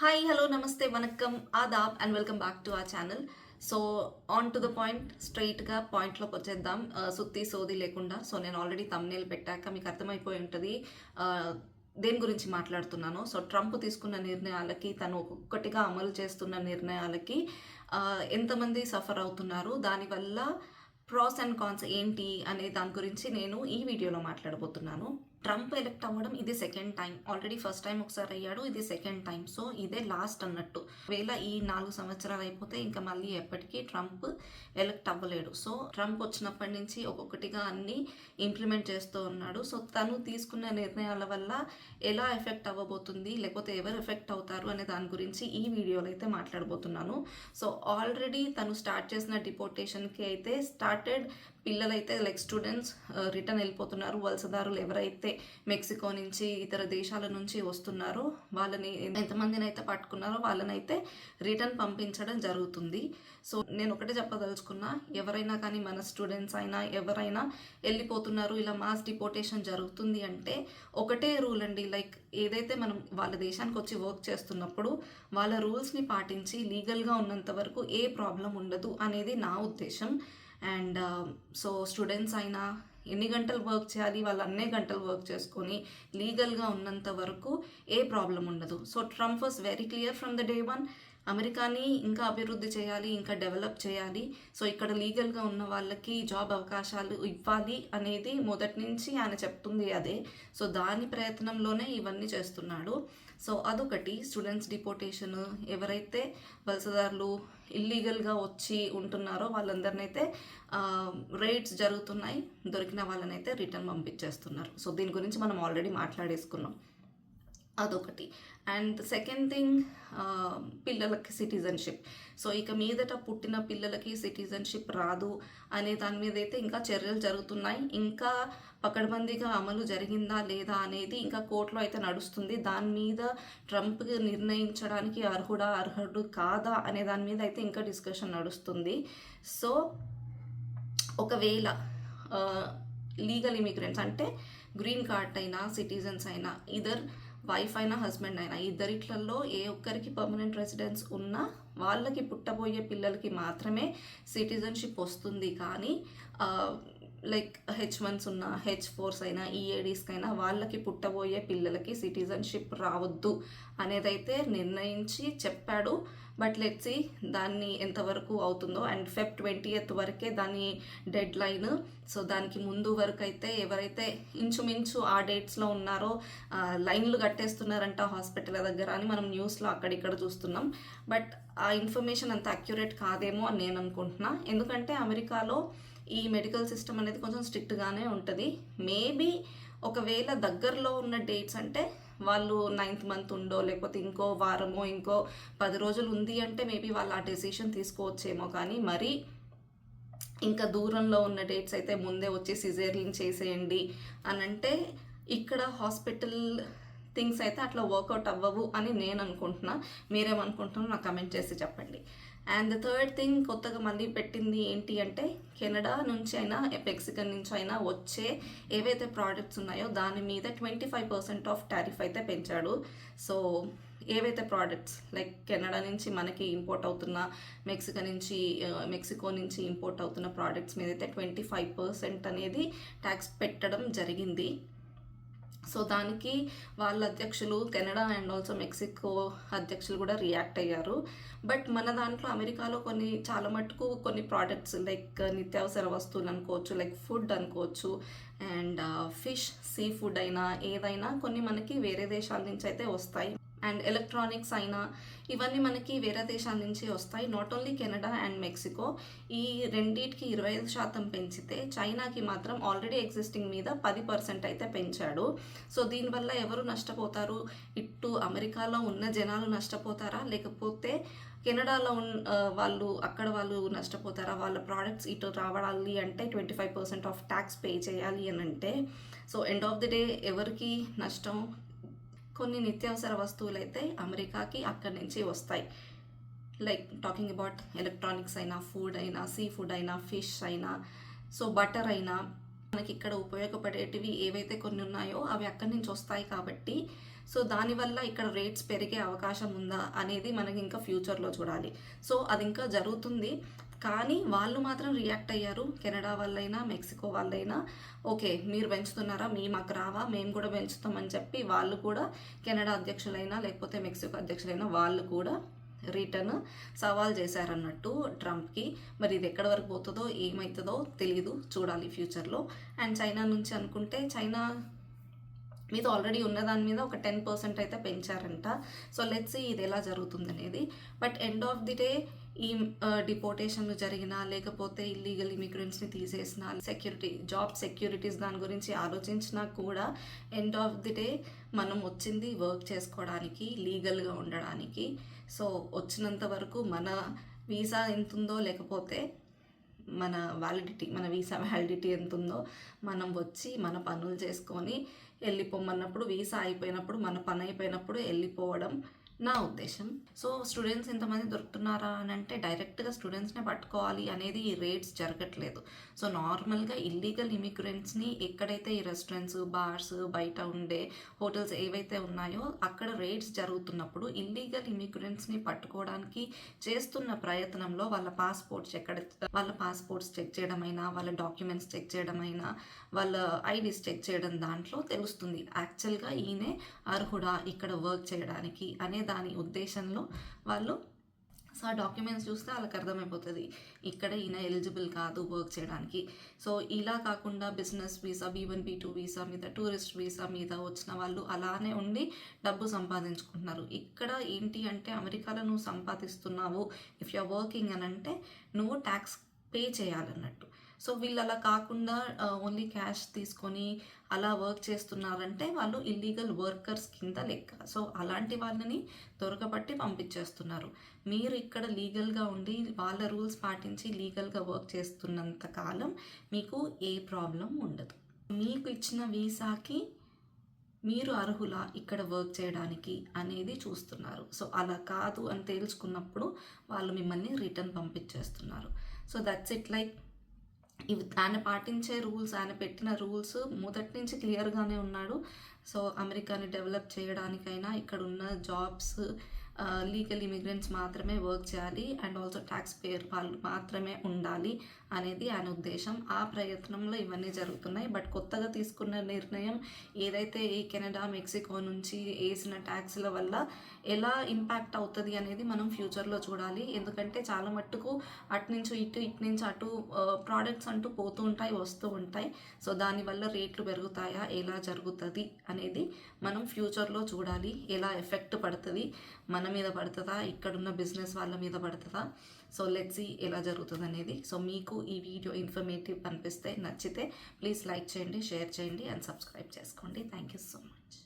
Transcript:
Hi hello నమస్తే వనక్కం ఆదాబ్ అండ్ వెల్కమ్ బ్యాక్ టు ఆ channel so on to the point స్ట్రైట్గా పాయింట్లోకి వచ్చేద్దాం. Uh, సుత్తి సోది లేకుండా. సో నేను ఆల్రెడీ తమ్నేల్ పెట్టాక మీకు అర్థమైపోయి ఉంటుంది. Uh, దేని గురించి మాట్లాడుతున్నాను? సో ట్రంప్ తీసుకున్న నిర్ణయాలకి తను ఒక్కొక్కటిగా అమలు చేస్తున్న నిర్ణయాలకి uh, ఎంతమంది సఫర్ అవుతున్నారు? దానివల్ల ప్రాస్ అండ్ కాన్స్ ఏంటి? అనే దాని గురించి నేను ఈ వీడియోలో మాట్లాడబోతున్నాను. ట్రంప్ ఎలెక్ట్ అవ్వడం ఇది second time. Already first time ఒకసారి అయ్యాడు ఇది సెకండ్ టైం. సో ఇదే లాస్ట్ అన్నట్టు. వేళ ఈ నాలుగు సంవత్సరాలు అయిపోతే ఇంకా మళ్ళీ ఎప్పటికీ ట్రంప్ ఎలెక్ట్ అవ్వలేడు. సో ట్రంప్ వచ్చినప్పటి నుంచి ఒక్కొక్కటిగా అన్ని ఇంప్లిమెంట్ చేస్తూ ఉన్నాడు. సో తను తీసుకున్న నిర్ణయాల వల్ల ఎలా ఎఫెక్ట్ అవ్వబోతుంది లేకపోతే ఎవరు ఎఫెక్ట్ అవుతారు అనే దాని గురించి ఈ వీడియోలో అయితే మాట్లాడబోతున్నాను. సో ఆల్రెడీ తను స్టార్ట్ చేసిన డిపోర్టేషన్కి అయితే స్టార్టెడ్ పిల్లలైతే లైక్ స్టూడెంట్స్ రిటర్న్ వెళ్ళిపోతున్నారు. వలసదారులు ఎవరైతే మెక్సికో నుంచి ఇతర దేశాల నుంచి వస్తున్నారో వాళ్ళని ఎంతమందిని అయితే పట్టుకున్నారో వాళ్ళనైతే రిటర్న్ పంపించడం జరుగుతుంది. సో నేను ఒకటే చెప్పదలుచుకున్నా ఎవరైనా కానీ మన స్టూడెంట్స్ అయినా ఎవరైనా వెళ్ళిపోతున్నారు ఇలా మాస్ డిపోర్టేషన్ జరుగుతుంది అంటే ఒకటే రూల్ అండి. లైక్ ఏదైతే మనం వాళ్ళ దేశానికి వచ్చి వర్క్ చేస్తున్నప్పుడు వాళ్ళ రూల్స్ని పాటించి లీగల్గా ఉన్నంత వరకు ఏ ప్రాబ్లం ఉండదు అనేది నా ఉద్దేశం. అండ్ um, సో స్టూడెంట్స్ అయినా ఎన్ని గంటలు వర్క్ చేయాలి వాళ్ళు అన్నే గంటలు వర్క్ చేసుకొని లీగల్గా ఉన్నంత వరకు ఏ ప్రాబ్లం ఉండదు. So Trump was very clear from the day one అమెరికాని ఇంకా అభివృద్ధి చేయాలి ఇంకా డెవలప్ చేయాలి. సో ఇక్కడ లీగల్గా ఉన్న వాళ్ళకి జాబ్ అవకాశాలు ఇవ్వాలి అనేది మొదటి నుంచి ఆయన చెప్తుంది అదే. సో దాని ప్రయత్నంలోనే ఇవన్నీ చేస్తున్నాడు. సో అదొకటి స్టూడెంట్స్ డిపోటేషన్ ఎవరైతే వలసదారులు ఇల్లీగల్గా వచ్చి ఉంటున్నారో వాళ్ళందరినైతే రేట్స్ జరుగుతున్నాయి. దొరికిన వాళ్ళనైతే రిటర్న్ పంపించేస్తున్నారు. సో దీని గురించి మనం ఆల్రెడీ మాట్లాడేసుకున్నాం. అదొకటి. అండ్ సెకండ్ థింగ్ పిల్లలకి సిటిజన్షిప్. సో ఇక మీదట పుట్టిన పిల్లలకి సిటిజన్షిప్ రాదు అనే దాని మీద అయితే ఇంకా చర్యలు జరుగుతున్నాయి. ఇంకా పకడ్బందీగా అమలు జరిగిందా లేదా అనేది ఇంకా కోర్టులో అయితే నడుస్తుంది. దాని మీద ట్రంప్ నిర్ణయించడానికి అర్హుడా అర్హుడు కాదా అనే దాని మీద అయితే ఇంకా డిస్కషన్ నడుస్తుంది. సో ఒకవేళ లీగల్ ఇమిగ్రెంట్స్ అంటే గ్రీన్ కార్డ్ అయినా సిటిజన్స్ అయినా ఇదర్ వైఫ్ అయినా హస్బెండ్ అయినా ఇద్దరిట్లలో ఏ ఒక్కరికి పర్మనెంట్ రెసిడెన్స్ ఉన్నా వాళ్ళకి పుట్టబోయే పిల్లలకి మాత్రమే సిటిజన్షిప్ వస్తుంది. కానీ లైక్ హెచ్ వన్స్ ఉన్న హెచ్ ఫోర్స్ అయినా ఈఏడీస్కి అయినా వాళ్ళకి పుట్టబోయే పిల్లలకి సిటిజన్షిప్ రావద్దు అనేదైతే నిర్ణయించి చెప్పాడు. బట్ లెట్సి దాన్ని ఎంతవరకు అవుతుందో. అండ్ ఫెబ్ ట్వంటీ ఎత్ వరకే దాని డెడ్ లైన్ సో దానికి ముందు వరకు అయితే ఎవరైతే ఇంచుమించు ఆ డేట్స్లో ఉన్నారో లైన్లు కట్టేస్తున్నారంట హాస్పిటల్ దగ్గర అని మనం న్యూస్లో అక్కడిక్కడ చూస్తున్నాం. బట్ ఆ ఇన్ఫర్మేషన్ అంత అక్యురేట్ కాదేమో అని నేను అనుకుంటున్నా. ఎందుకంటే అమెరికాలో ఈ మెడికల్ సిస్టమ్ అనేది కొంచెం స్ట్రిక్ట్గానే ఉంటుంది. మేబీ ఒకవేళ దగ్గరలో ఉన్న డేట్స్ అంటే వాళ్ళు నైన్త్ మంత్ ఉందో లేకపోతే ఇంకో వారమో ఇంకో పది రోజులు ఉంది అంటే మేబీ వాళ్ళు ఆ డెసిషన్ తీసుకోవచ్చేమో కానీ మరి ఇంకా దూరంలో ఉన్న డేట్స్ అయితే ముందే వచ్చి సిజేరియన్ చేసేయండి అని అంటే ఇక్కడ హాస్పిటల్ థింగ్స్ అయితే అట్లా వర్కౌట్ అవ్వవు అని నేను అనుకుంటున్నా. మీరేమనుకుంటున్నారో నాకు కమెంట్ చేసి చెప్పండి. అండ్ ద థర్డ్ థింగ్ కొత్తగా మళ్ళీ పెట్టింది ఏంటి అంటే కెనడా నుంచి అయినా మెక్సికన్ నుంచి అయినా వచ్చే ఏవైతే ప్రోడక్ట్స్ ఉన్నాయో దాని మీద twenty five percent of tariff అయితే పెంచాడు. సో ఏవైతే ప్రోడక్ట్స్ లైక్ కెనడా నుంచి మనకి ఇంపోర్ట్ అవుతున్న మెక్సికో నుంచి uh, మెక్సికో నుంచి ఇంపోర్ట్ అవుతున్న ప్రోడక్ట్స్ మీద అయితే ట్వంటీ ఫైవ్ పర్సెంట్ అనేది ట్యాక్స్ పెట్టడం జరిగింది. సో దానికి వాళ్ళ అధ్యక్షులు కెనడా అండ్ ఆల్సో మెక్సికో అధ్యక్షులు కూడా రియాక్ట్ అయ్యారు. బట్ మన దాంట్లో అమెరికాలో కొన్ని చాలా మటుకు కొన్ని ప్రోడక్ట్స్ లైక్ నిత్యావసర వస్తువులు అనుకోవచ్చు లైక్ ఫుడ్ అనుకోవచ్చు అండ్ ఫిష్ సీ ఫుడ్ అయినా ఏదైనా కొన్ని మనకి వేరే దేశాల నుంచి అయితే వస్తాయి. అండ్ ఎలక్ట్రానిక్స్ అయినా ఇవన్నీ మనకి వేరే దేశాల నుంచి వస్తాయి. Not only Canada and Mexico ఈ రెండింటికి ఇరవై ఐదు శాతం పెంచితే చైనాకి మాత్రం ఆల్రెడీ ఎగ్జిస్టింగ్ మీద పది పర్సెంట్ అయితే పెంచాడు. సో దీనివల్ల ఎవరు నష్టపోతారు? ఇటు అమెరికాలో ఉన్న జనాలు నష్టపోతారా? లేకపోతే కెనడాలో ఉన్న వాళ్ళు అక్కడ వాళ్ళు నష్టపోతారా? వాళ్ళ ప్రోడక్ట్స్ ఇటు రావడాలి అంటే twenty five percent of tax pay చేయాలి అని అంటే so end of the day ఎవరికి నష్టం? కొన్ని నిత్యావసర వస్తువులు అయితే అమెరికాకి అక్కడి నుంచి వస్తాయి. లైక్ టాకింగ్ అబౌట్ ఎలక్ట్రానిక్స్ అయినా ఫుడ్ అయినా సీ ఫుడ్ అయినా ఫిష్ అయినా సో బటర్ అయినా మనకి ఇక్కడ ఉపయోగపడేటివి ఏవైతే కొన్ని ఉన్నాయో అవి అక్కడి నుంచి వస్తాయి కాబట్టి సో దానివల్ల ఇక్కడ రేట్స్ పెరిగే అవకాశం ఉందా అనేది మనకి ఇంకా ఫ్యూచర్లో చూడాలి. సో అది ఇంకా జరుగుతుంది. కానీ వాళ్ళు మాత్రం రియాక్ట్ అయ్యారు. కెనడా వాళ్ళైనా మెక్సికో వాళ్ళైనా. ఓకే మీరు పెంచుతున్నారా? మీ మాకు రావా? మేము కూడా పెంచుతామని చెప్పి వాళ్ళు కూడా కెనడా అధ్యక్షులైనా లేకపోతే మెక్సికో అధ్యక్షులైనా వాళ్ళు కూడా రిటర్న్ సవాల్ చేశారన్నట్టు ట్రంప్కి. మరి ఇది ఎక్కడి వరకు పోతుందో ఏమవుతుందో తెలియదు చూడాలి ఫ్యూచర్లో. అండ్ చైనా నుంచి అనుకుంటే చైనా మీద ఆల్రెడీ ఉన్న దాని మీద ఒక టెన్ పర్సెంట్ అయితే పెంచారంట. సో లెట్స్ ఇది ఎలా జరుగుతుంది అనేది but end of the day ఈ డిపోర్టేషన్లు జరిగినా లేకపోతే ఇల్లీగల్ ఇమిగ్రెంట్స్ని తీసేసిన సెక్యూరిటీ జాబ్ సెక్యూరిటీస్ దాని గురించి ఆలోచించినా కూడా ఎండ్ ఆఫ్ ది డే మనం వచ్చింది వర్క్ చేసుకోవడానికి లీగల్గా ఉండడానికి. సో వచ్చినంత వరకు మన వీసా ఎంత ఉందో లేకపోతే మన వ్యాలిడిటీ మన వీసా వ్యాలిడిటీ ఎంత ఉందో మనం వచ్చి మన పనులు చేసుకొని వెళ్ళిపోమన్నప్పుడు వీసా అయిపోయినప్పుడు మన పని అయిపోయినప్పుడు వెళ్ళిపోవడం నా ఉద్దేశం. సో స్టూడెంట్స్ ఎంతమంది దొరుకుతున్నారా అని అంటే డైరెక్ట్గా స్టూడెంట్స్నే పట్టుకోవాలి అనేది ఈ రేట్స్ జరగట్లేదు. సో నార్మల్గా ఇల్లీగల్ ఇమిగ్రెంట్స్ని ఎక్కడైతే ఈ రెస్టారెంట్స్ బార్స్ బయట ఉండే హోటల్స్ ఏవైతే ఉన్నాయో అక్కడ రేట్స్ జరుగుతున్నప్పుడు ఇల్లీగల్ ఇమిగ్రెంట్స్ని పట్టుకోవడానికి చేస్తున్న ప్రయత్నంలో వాళ్ళ పాస్పోర్ట్స్ ఎక్కడ వాళ్ళ పాస్పోర్ట్స్ చెక్ చేయడమైనా వాళ్ళ డాక్యుమెంట్స్ చెక్ చేయడమైనా వాళ్ళ ఐడీస్ చెక్ చేయడం దాంట్లో తెలుస్తుంది. యాక్చువల్గా ఈయనే అర్హుడా ఇక్కడ వర్క్ చేయడానికి అనే దాని ఉద్దేశంలో వాళ్ళు సో ఆ డాక్యుమెంట్స్ చూస్తే వాళ్ళకి అర్థమైపోతుంది. ఇక్కడ ఈయన ఎలిజిబుల్ కాదు వర్క్ చేయడానికి. సో ఇలా కాకుండా business visa B one B two visa మీద టూరిస్ట్ వీసా మీద వచ్చిన వాళ్ళు అలానే ఉండి డబ్బు సంపాదించుకుంటున్నారు. ఇక్కడ ఏంటి అంటే అమెరికాలో నువ్వు సంపాదిస్తున్నావు. ఇఫ్ యు వర్కింగ్ అని అంటే నువ్వు ట్యాక్స్ పే చేయాలన్నట్టు. సో వీళ్ళు అలా కాకుండా uh, ఓన్లీ క్యాష్ తీసుకొని అలా వర్క్ చేస్తున్నారంటే వాళ్ళు ఇల్లీగల్ వర్కర్స్ కింద లెక్క. సో అలాంటి వాళ్ళని దొరకబట్టి పంపించేస్తున్నారు. మీరు ఇక్కడ లీగల్గా ఉండి వాళ్ళ రూల్స్ పాటించి లీగల్గా వర్క్ చేస్తున్నంత కాలం మీకు ఏ ప్రాబ్లం ఉండదు. మీకు ఇచ్చిన వీసాకి మీరు అర్హులా ఇక్కడ వర్క్ చేయడానికి అనేది చూస్తున్నారు. సో అలా కాదు అని తేల్చుకున్నప్పుడు వాళ్ళు మిమ్మల్ని return పంపించేస్తున్నారు. So that's it. Like ఇవి ఆయన పాటించే రూల్స్ ఆయన పెట్టిన రూల్స్ మొదటి నుంచి క్లియర్గానే ఉన్నాడు. సో అమెరికాని డెవలప్ చేయడానికైనా ఇక్కడ ఉన్న జాబ్స్ లీగల్ ఇమిగ్రెంట్స్ మాత్రమే వర్క్ చేయాలి. అండ్ ఆల్సో ట్యాక్స్ పేర్ వాళ్ళు మాత్రమే ఉండాలి. అనేది ఆయన ఉద్దేశం. ఆ ప్రయత్నంలో ఇవన్నీ జరుగుతున్నాయి. బట్ కొత్తగా తీసుకున్న నిర్ణయం ఏదైతే ఈ కెనడా మెక్సికో నుంచి వేసిన ట్యాక్స్ల వల్ల ఎలా ఇంపాక్ట్ అవుతుంది అనేది మనం ఫ్యూచర్లో చూడాలి. ఎందుకంటే చాలా మట్టుకు అటు నుంచి ఇటు ఇటు నుంచి అటు ప్రోడక్ట్స్ అంటూ పోతూ ఉంటాయి వస్తూ ఉంటాయి. సో దానివల్ల రేట్లు పెరుగుతాయా ఎలా జరుగుతుంది అనేది మనం ఫ్యూచర్లో చూడాలి. ఎలా ఎఫెక్ట్ పడుతుంది మన మీద పడుతుందా ఇక్కడున్న బిజినెస్ వాళ్ళ మీద పడుతుందా. సో లెట్స్ ఎలా జరుగుతుంది అనేది సో మీకు ఈ వీడియో ఇన్ఫర్మేటివ్ అనిపిస్తే నచ్చితే ప్లీజ్ లైక్ చేయండి షేర్ చేయండి అండ్ సబ్స్క్రైబ్ చేసుకోండి. Thank you so much